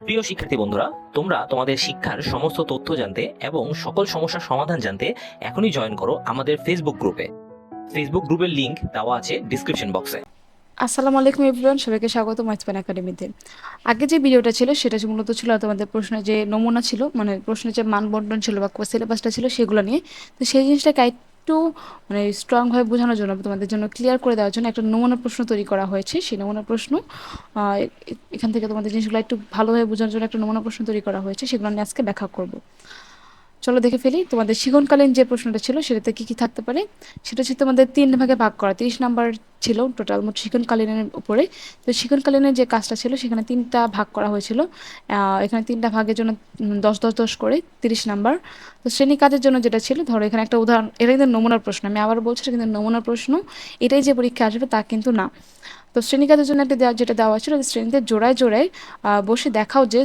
প্রিয় শিক্ষার্থী বন্ধুরা, তোমরা তোমাদের শিক্ষার সমস্ত তথ্য জানতে এবং সকল সমস্যার সমাধান জানতে এখনই জয়েন করো আমাদের ফেসবুক গ্রুপে ফেসবুক গ্রুপের লিংক দেওয়া আছে ডিসক্রিপশন বক্সে আসসালামু আলাইকুম এভরিওয়ান সবাইকে স্বাগত মাইসপান একাডেমিতে আগে যে ভিডিওটা ছিল, সেটা মূলত ছিল তোমাদের প্রশ্নের যে নমুনা ছিল মানে প্রশ্নের যে মান বন্টন ছিল বা সিলেবাসটা ছিল, সেগুলো নিয়ে। তো সেই জিনিসটাকে একটু মানে স্ট্রংভাবে বোঝানোর জন্য তোমাদের জন্য ক্লিয়ার করে দেওয়ার জন্য একটা নমুনা প্রশ্ন তৈরি করা হয়েছে। সেই নমুনা প্রশ্ন এখান থেকে তোমাদের জিনিসগুলো একটু ভালোভাবে বোঝানোর জন্য একটা নমুনা প্রশ্ন তৈরি করা হয়েছে। সেগুলো নিয়ে আজকে ব্যাখ্যা করব। চলো দেখে ফেলি, তোমাদের শিখনকালীন যে প্রশ্নটা ছিল সেটাতে কি কি থাকতে পারে? সেটা হচ্ছে তোমাদের তিন ভাগে ভাগ করা, তিরিশ নাম্বার ছিল টোটাল মোট শিখনকালীনের উপরে। তো শিখনকালীনের যে কাজটা ছিল সেখানে তিনটা ভাগ করা হয়েছিল। এখানে তিনটা ভাগের জন্য দশ দশ দশ করে তিরিশ নাম্বার। তো শ্রেণি কাজের জন্য যেটা ছিল, ধরো এখানে একটা উদাহরণ, এটা কিন্তু নমুনার প্রশ্ন, আমি আবার বলছি কিন্তু নমুনার প্রশ্ন, এটাই যে পরীক্ষা আসবে তা কিন্তু না। তো শ্রেণি কাজের জন্য একটা দেওয়া, যেটা দেওয়া ছিল যে শ্রেণীতে জোড়ায় জোড়ায় বসে দেখাও যে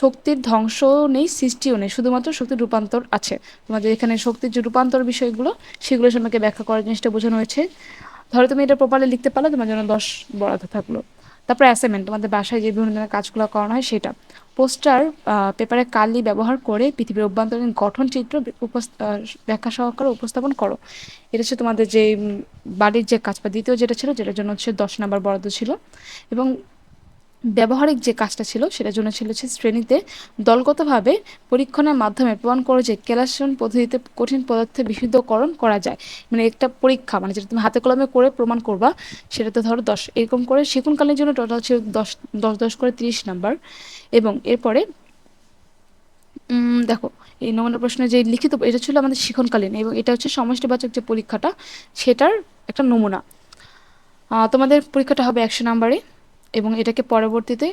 শক্তির ধ্বংস নেই, সৃষ্টিও নেই, শুধুমাত্র শক্তির রূপান্তর আছে। তোমাদের এখানে শক্তির যে রূপান্তর বিষয়গুলো, সেগুলো সম্পর্কে ব্যাখ্যা করার জিনিসটা বোঝানো হয়েছে। ধরো তুমি এটা প্রপারলি লিখতে পারলে, তোমার জন্য দশ বরাদ্দ থাকল। তারপরে অ্যাসাইনমেন্ট তোমাদের বাসায় যে বিভিন্ন ধরনের কাজগুলো করানো হয় সেটা। পোস্টার পেপারে কালি ব্যবহার করে পৃথিবীর অভ্যন্তরীণ গঠন চিত্র ব্যাখ্যা সহকারে উপস্থাপন করো। এটা হচ্ছে তোমাদের যে বাড়ির যে কাজ বা দ্বিতীয় যেটা ছিল, যেটার জন্য হচ্ছে দশ নাম্বার বরাদ্দ ছিল। এবং ব্যবহারিক যে কাজটা ছিল, সেটার জন্য ছিল হচ্ছে শ্রেণীতে দলগতভাবে পরীক্ষণের মাধ্যমে প্রমাণ করো যে ক্যালাসন পদ্ধতিতে কঠিন পদার্থের বিশুদ্ধকরণ করা যায়। মানে একটা পরীক্ষা মানে যেটা তুমি হাতে কলমে করে প্রমাণ করবা সেটাতে ধরো দশ, এরকম করে শিক্ষণকালের জন্য টোটাল ছিল দশ দশ দশ করে তিরিশ নাম্বার। এবং এরপরে দেখো, এই নমুনা প্রশ্নে যে লিখিত, এটা ছিল আমাদের শিক্ষণকালীন এবং এটা হচ্ছে সমষ্টিবাচক যে পরীক্ষাটা, সেটার একটা নমুনা। তোমাদের পরীক্ষাটা হবে একশো নাম্বারে। এবং এটাকে পরবর্তীতে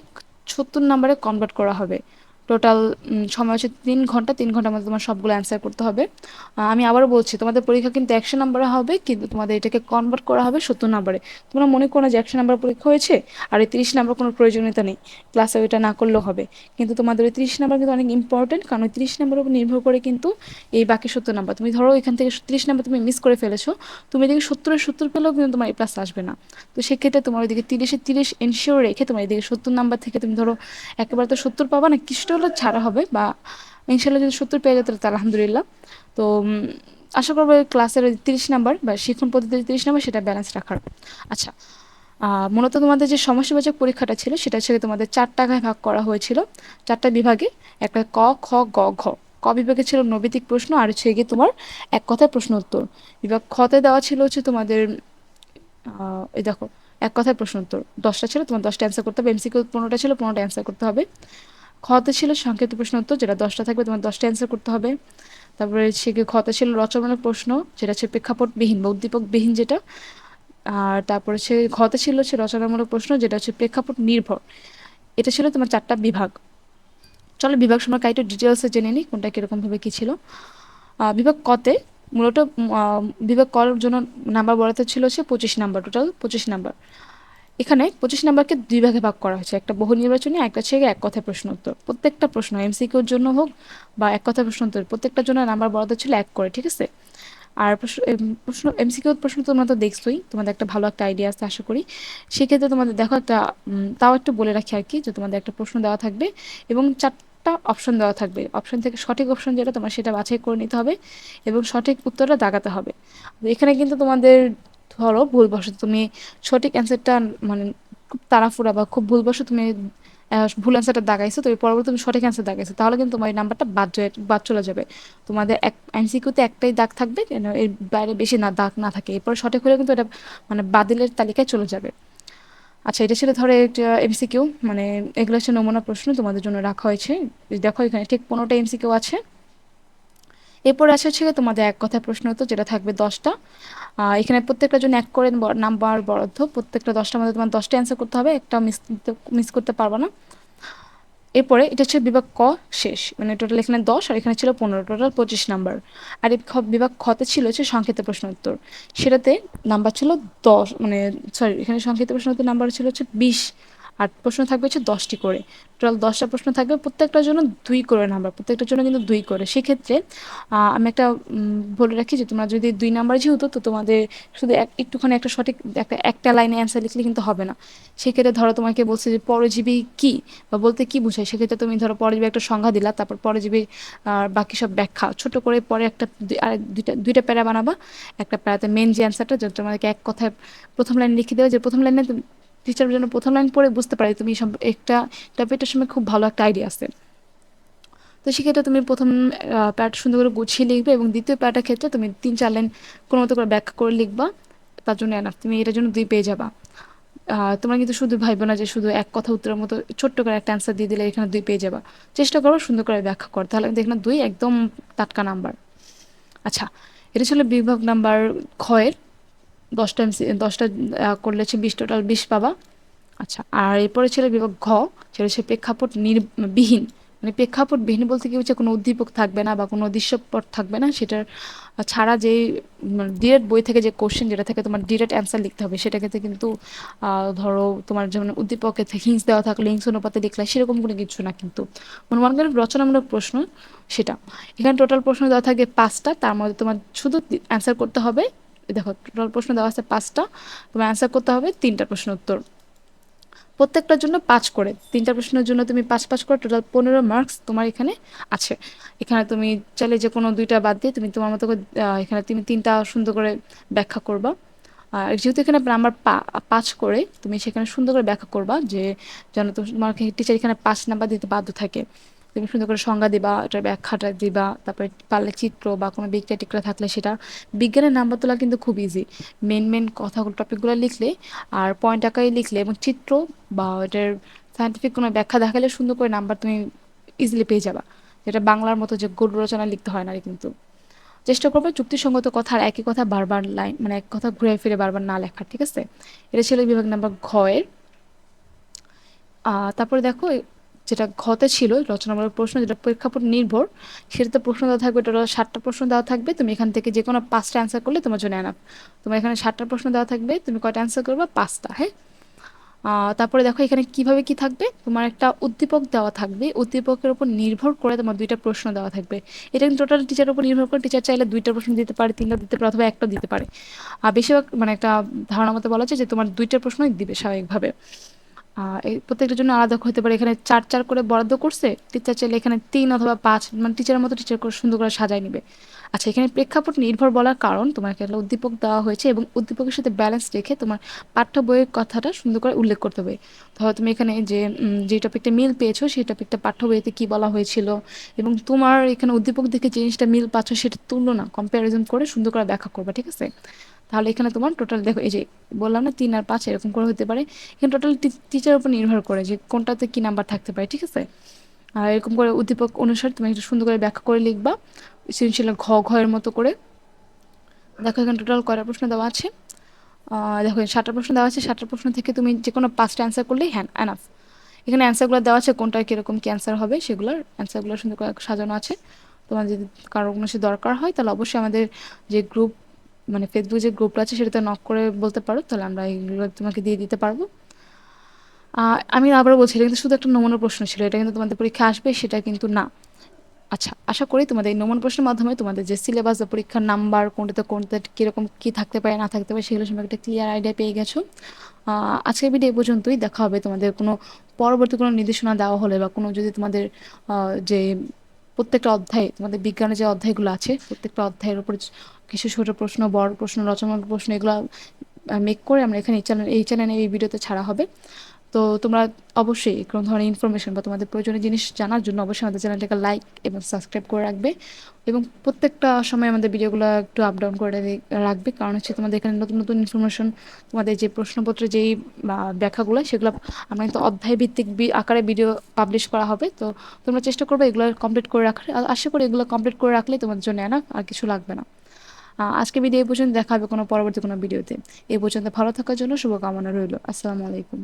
সত্তর নাম্বারে কনভার্ট করা হবে। টোটাল সময় হচ্ছে তিন ঘণ্টা, তিন ঘণ্টার মধ্যে তোমার সবগুলো অ্যান্সার করতে হবে। আমি আবারও বলছি, তোমাদের পরীক্ষা কিন্তু একশো নাম্বারে হবে, কিন্তু তোমাদের এটাকে কনভার্ট করা হবে সত্তর নাম্বারে তোমরা মনে করো না যে একশো নাম্বার পরীক্ষা হয়েছে, আর এই তিরিশ নাম্বার কোনো প্রয়োজনীয়তা নেই। ক্লাসে ওইটা না করলেও হবে। কিন্তু তোমাদের ওই তিরিশ নাম্বার কিন্তু অনেক ইম্পর্টেন্ট কারণ ওই তিরিশ নাম্বারের উপর নির্ভর করে কিন্তু এই বাকি সত্তর নাম্বার তুমি ধরো এখান থেকে তিরিশ নাম্বার তুমি মিস করে ফেলেছো, তুমি এদিকে সত্তরের সত্তর পেলেও কিন্তু তোমার এই প্লাস আসবে না। তো সেক্ষেত্রে তোমার ওইদিকে তিরিশে তিরিশ এনশিওর রেখে তোমার এদিকে সত্তর নাম্বার থেকে তুমি ধরো একেবারে তো সত্তর পাবা না কিছুটা হলে ছাড়া হবে বা ইনশাল্লাহ যদি সত্তর পেয়ে যেত তো আলহামদুলিল্লাহ। তো আশা করব ক্লাসের তিরিশ নাম্বার বা শিক্ষণ পদ্ধতির তিরিশ নাম্বার সেটা ব্যালেন্স রাখার। আচ্ছা মূলত তোমাদের যে সমস্যাবাচক পরীক্ষাটা ছিল সেটা হচ্ছে তোমাদের চার টাকায় ভাগ করা হয়েছিল। চারটা বিভাগে একটা ক, খ, গ, ঘ। ক বিভাগে ছিল নৈবেদিক প্রশ্ন আর হচ্ছে গিয়ে তোমার এক কথায় প্রশ্ন উত্তর। বিভাগ খতে দেওয়া ছিল হচ্ছে তোমাদের এই দেখো, এক কথায় প্রশ্ন উত্তর। দশটা ছিল, তোমার দশটা অ্যান্সার করতে হবে। এমসিকিউ পনেরোটা ছিল, পনেরোটা অ্যান্সার করতে হবে। খতে ছিল সংক্ষিপ্ত প্রশ্ন উত্তর, যেটা দশটা থাকবে, তোমার দশটা অ্যান্সার করতে হবে। তারপরে সে খতে ছিল রচনামূলক প্রশ্ন, যেটা হচ্ছে প্রেক্ষাপটবিহীন বা উদ্দীপকবিহীন যেটা। আর তারপরে সে ঘতে ছিল হচ্ছে রচনামূলক প্রশ্ন, যেটা হচ্ছে প্রেক্ষাপট নির্ভর এটা ছিল তোমার চারটা বিভাগ। চলো বিভাগ সময় একটু ডিটেলসে জেনে নিই, কোনটা কীরকমভাবে কী ছিল। বিভাগ কতে মূলত বিভাগ কর জন্য নাম্বার বরাদ্দ ছিল হচ্ছে পঁচিশ নাম্বার টোটাল পঁচিশ নাম্বার এখানে পঁচিশ নাম্বারকে দুই ভাগে ভাগ করা হয়েছে, একটা বহু নির্বাচনী, একটা গিয়ে এক কথায় প্রশ্ন উত্তর প্রত্যেকটা প্রশ্ন এমসিকিউর জন্য হোক বা এক কথায় প্রশ্ন উত্তর প্রত্যেকটার জন্য নাম্বার বরাদ্দ ছিল এক করে, ঠিক আছে? আর প্রশ্ন প্রশ্ন এমসিকিউ প্রশ্ন তোমরা তো দেখছোই, তোমাদের একটা ভালো একটা আইডিয়া আছে, আশা করি। সেক্ষেত্রে তোমাদের দেখো একটা তাও একটু বলে রাখি আর কি, যে তোমাদের একটা প্রশ্ন দেওয়া থাকবে এবং চারটা অপশন দেওয়া থাকবে। অপশন থেকে সঠিক অপশন যেটা, তোমার সেটা বাছাই করে নিতে হবে এবং সঠিক উত্তরটা দাগাতে হবে। এখানে কিন্তু তোমাদের ধরো ভুলবশত তুমি সঠিক অ্যান্সারটা মানে খুব তাড়াফুড়া বা খুব ভুলবশত তুমি ভুল অ্যান্সারটা দাগাইছো তুমি পরবর্তী তুমি সঠিক অ্যান্সার দাগাইছো, তাহলে কিন্তু তোমার এই নাম্বারটা বাদ বাদ চলে যাবে। তোমাদের এক এমসিকিউতে একটাই দাগ থাকবে, যেন এর বাইরে বেশি না, দাগ না থাকে। এরপর সঠিক হলে কিন্তু এটা মানে বাতিলের তালিকায় চলে যাবে। আচ্ছা এটা ছিল ধরো একটা এমসিকিউ মানে এগুলো হচ্ছে নমুনা প্রশ্ন তোমাদের জন্য রাখা হয়েছে। দেখো এখানে ঠিক পনেরোটা এমসিকিউ আছে। এরপরে আছে হচ্ছে তোমাদের এক কথায় প্রশ্ন উত্তর যেটা থাকবে দশটা। এখানে প্রত্যেকটা জন্য এক করে নাম্বার বরাদ্দ, প্রত্যেকটা দশটার মধ্যে তোমার দশটা অ্যান্সার করতে হবে, একটা মিস মিস করতে পারবে না। এরপরে এটা হচ্ছে বিভাগ ক শেষ মানে টোটাল এখানে দশ, আর এখানে ছিল পনেরো টোটাল পঁচিশ নাম্বার। আর এই বিভাগ খতে ছিল হচ্ছে সংক্ষিপ্ত প্রশ্ন উত্তর। সেটাতে নাম্বার ছিল দশ মানে সরি এখানে সংক্ষিপ্ত প্রশ্ন উত্তর নাম্বার ছিল হচ্ছে বিশ। আর প্রশ্ন থাকবে হচ্ছে দশটি করে। টোটাল দশটা প্রশ্ন থাকবে, প্রত্যেকটার জন্য দুই করে নাম্বার প্রত্যেকটার জন্য কিন্তু দুই করে। সেক্ষেত্রে আমি একটা বলে রাখি যে তোমরা যদি দুই নাম্বার যেহেতু, তো তোমাদের শুধু এক, একটুখানি একটা সঠিক, একটা একটা লাইনে অ্যান্সার লিখলে কিন্তু হবে না। সেক্ষেত্রে ধরো তোমাকে বলছে যে পরজীবী কি বা বলতে কি বোঝায়? সেক্ষেত্রে তুমি ধরো পরজীবী একটা সংজ্ঞা দিলা, তারপর পরজীবী আর বাকি সব ব্যাখ্যা। ছোট করে পরে একটা দুইটা দুইটা প্যারা বানাবা। একটা প্যারাতে মেন যে অ্যান্সারটা যেটা তোমাদেরকে এক কথায় প্রথম লাইন লিখে দেবে। যে প্রথম লাইনে টিচার যেন প্রথম লাইন পড়ে বুঝতে পারে তুমি একটা টপিকটার সময় খুব ভালো একটা আইডিয়া আছে। তো সেক্ষেত্রে তুমি প্রথম প্যারাটা সুন্দর করে গুছিয়ে লিখবে এবং দ্বিতীয় প্যারাটার ক্ষেত্রে তুমি তিন, চার লাইন কোনো মতো করে ব্যাখ্যা করে লিখবা। তার জন্য এনাফ তুমি এটার জন্য দুই পেয়ে যাবা। তোমরা কিন্তু শুধু ভাইবে না যে শুধু এক কথা উত্তরের মতো ছোট্ট করে একটা অ্যান্সার দিয়ে দিলে এখানে দুই পেয়ে যাবা। চেষ্টা করো সুন্দর করে ব্যাখ্যা কর। তাহলে কিন্তু এখানে দুই একদম টাটকা নাম্বার আচ্ছা এটা ছিল বিভাগ নাম্বার ক্ষয়ের দশটা দশটা করলে হচ্ছে বিশ টোটাল বিশ পাবা। আচ্ছা আর এরপরে ছিল বিভাগ ঘ, সেটা হচ্ছে প্রেক্ষাপট নির্বিহীন মানে প্রেক্ষাপট বিহীন বলতে কি হচ্ছে কোনো উদ্দীপক থাকবে না বা কোনো দৃশ্যপট থাকবে না, সেটার ছাড়া যে ডিরেক্ট বই থেকে যে কোশ্চেন যেটা থেকে তোমার ডিরেক্ট অ্যান্সার লিখতে হবে সেটাকে কিন্তু ধরো তোমার যেমন উদ্দীপকে হিংস দেওয়া থাকলে হিংস অনুপাতে লিখলে, সেরকম কোনো কিছু না কিন্তু। মনে মনে করেন রচনামূলক প্রশ্ন সেটা। এখানে টোটাল প্রশ্ন দেওয়া থাকে পাঁচটা, তার মধ্যে তোমার শুধু অ্যান্সার করতে হবে দেখো টোটাল প্রশ্ন দেওয়া আছে পাঁচটা। তোমার অ্যান্সার করতে হবে তিনটা প্রশ্ন উত্তর। প্রত্যেকটার জন্য পাঁচ করে। তিনটা প্রশ্নের জন্য তুমি পাঁচ পাঁচ করে টোটাল পনেরো মার্কস তোমার এখানে আছে। এখানে তুমি চাইলে যে কোনো দুইটা বাদ দিয়ে তুমি তোমার মতো করে এখানে তুমি তিনটা সুন্দর করে ব্যাখ্যা করবা। আর যেহেতু এখানে নাম্বার পাঁচ করে, তুমি সেখানে সুন্দর করে ব্যাখ্যা করবা যে যেন তোমার টিচার এখানে পাঁচ নাম্বার দিতে বাধ্য থাকে। তুমি সুন্দর করে সংজ্ঞা দিবা, এটার ব্যাখ্যাটা দিবা, তারপরে পারলে চিত্র বা কোনো বিক্রিয়া টিক্রা থাকলে সেটা। বিজ্ঞানের নাম্বার তোলা কিন্তু খুব ইজি মেন মেন কথাগুলো টপিকগুলো লিখলে আর পয়েন্ট আকারে লিখলে এবং চিত্র বা এটার সায়েন্টিফিক কোনো ব্যাখ্যা দেখালে সুন্দর করে নাম্বার তুমি ইজিলি পেয়ে যাবা। যেটা বাংলার মতো যে গরু রচনা লিখতে হয় না কিন্তু। চেষ্টা করবে যুক্তিসঙ্গত কথা একই কথা বারবার লাইন মানে এক কথা ঘুরে ফিরে বারবার না লেখার, ঠিক আছে? এটা ছিল বিভাগ নাম্বার ঘয়ের তারপরে দেখো যেটা ঘতে ছিল, রচনামূলক প্রশ্ন, যেটা প্রেক্ষাপট নির্ভর সেটাতে প্রশ্ন দেওয়া থাকবে টোটাল সাতটা প্রশ্ন দেওয়া থাকবে, তুমি এখান থেকে যে কোনো পাঁচটা অ্যান্সার করলে তোমার জন্য এনাফ তোমার এখানে সাতটা প্রশ্ন দেওয়া থাকবে, তুমি কয়টা অ্যান্সার করবে? পাঁচটা হ্যাঁ? তারপরে দেখো এখানে কীভাবে কি থাকবে? তোমার একটা উদ্দীপক দেওয়া থাকবে, উদ্দীপকের উপর নির্ভর করে তোমার দুইটা প্রশ্ন দেওয়া থাকবে। এটা কিন্তু টোটাল টিচারের উপর নির্ভর করে টিচার চাইলে দুইটা প্রশ্ন দিতে পারে, তিনটা দিতে পারে অথবা একটা দিতে পারে। আর বেশিরভাগ মানে একটা ধারণা মতো বলা যায় যে তোমার দুইটা প্রশ্নই দিবে স্বাভাবিকভাবে। প্রত্যেকটার জন্য আলাদা হতে পারে। এখানে চার চার করে বরাদ্দ করছে। টিচার চাইলে এখানে তিন অথবা পাঁচ মানে টিচারের মতো টিচার করে সুন্দর করে সাজায় নিবে। আচ্ছা এখানে প্রেক্ষাপট নির্ভর বলার কারণ তোমাকে একটা উদ্দীপক দেওয়া হয়েছে এবং উদ্দীপকের সাথে ব্যালেন্স রেখে তোমার পাঠ্য বইয়ের কথাটা সুন্দর করে উল্লেখ করতে হবে। ধরো তুমি এখানে যে যে টপিকটা মিল পেয়েছ, সেই টপিকটা পাঠ্য বইতে কি বলা হয়েছিল? এবং তোমার এখানে উদ্দীপক দেখে যে জিনিসটা মিল পাচ্ছ, সেটা তুলনা কম্প্যারিজন করে সুন্দর করে ব্যাখ্যা করবে, ঠিক আছে? তাহলে এখানে তোমার টোটাল দেখো, এই যে বললাম না, তিন আর পাঁচ এরকম করে হতে পারে। এখানে টোটাল টিচারের উপর নির্ভর করে যে কোনটাতে কি নাম্বার থাকতে পারে, ঠিক আছে? আর এরকম করে উদ্দীপক অনুসারে তুমি একটু সুন্দর করে ব্যাখ্যা করে লিখবা সৃজনশীল ঘ ঘয়ের মতো করে। দেখো, এখানে টোটাল কয়টা প্রশ্ন দেওয়া আছে? দেখো সাতটা প্রশ্ন দেওয়া আছে। সাতটা প্রশ্ন থেকে তুমি যে কোনো পাঁচটা অ্যান্সার করলেই হ্যাঁ অ্যানাফ এখানে অ্যান্সারগুলো দেওয়া আছে কোনটার কীরকম কি অ্যান্সার হবে, সেগুলোর অ্যান্সারগুলো সুন্দর করে সাজানো আছে। তোমার যদি কারও কোনো কিছু দরকার হয়, তাহলে অবশ্যই আমাদের যে গ্রুপ মানে ফেসবুক যে গ্রুপটা আছে সেটাতে নক করে বলতে পারো, তাহলে আমরা এইগুলো তোমাকে দিয়ে দিতে পারব। আমি আবার বলছি এটা কিন্তু শুধু একটা নমুনা প্রশ্ন ছিল, এটা কিন্তু তোমাদের পরীক্ষা আসবে, সেটা কিন্তু না। আচ্ছা আশা করি তোমাদের এই নমুনা প্রশ্নের মাধ্যমে তোমাদের যে সিলেবাস বা পরীক্ষার নাম্বার কোনটাতে কোনটা কীরকম কী থাকতে পারে, না থাকতে পারে, সেগুলো সম্পর্কে একটা ক্লিয়ার আইডিয়া পেয়ে গেছো। আজকের ভিডিও পর্যন্তই, দেখা হবে তোমাদের কোনো পরবর্তী কোনো নির্দেশনা দেওয়া হলে বা কোনো যদি তোমাদের যে প্রত্যেকটা অধ্যায়ে, তোমাদের বিজ্ঞানের যে অধ্যায়গুলো আছে, প্রত্যেকটা অধ্যায়ের উপরে কিছু ছোটো প্রশ্ন, বড় প্রশ্ন, রচনামূলক প্রশ্ন, এগুলো মেক করে আমরা এখানে এই চ্যানেল এই চ্যানেলে এই ভিডিওতে ছাড়া হবে। তো তোমরা অবশ্যই কোনো ধরনের ইনফরমেশন বা তোমাদের প্রয়োজনীয় জিনিস জানার জন্য অবশ্যই আমাদের চ্যানেলটাকে লাইক এবং সাবস্ক্রাইব করে রাখবে এবং প্রত্যেকটা সময় আমাদের ভিডিওগুলো একটু আপ ডাউন করে রাখবে। কারণ হচ্ছে তোমাদের এখানে নতুন নতুন ইনফরমেশন তোমাদের যে প্রশ্নপত্রে যেই ব্যাখ্যাগুলো, সেগুলো আমরা কিন্তু অধ্যায় ভিত্তিক আকারে ভিডিও পাবলিশ করা হবে। তো তোমরা চেষ্টা করবে এগুলো কমপ্লিট করে রাখার। আশা করি এগুলো কমপ্লিট করে রাখলে তোমাদের জন্য এনা আর কিছু লাগবে না। আজকে ভিডিও এই পর্যন্ত। দেখা হবে কোনো পরবর্তী কোনো ভিডিওতে এই পর্যন্ত ভালো থাকার জন্য শুভকামনা রইল। আসসালামু আলাইকুম।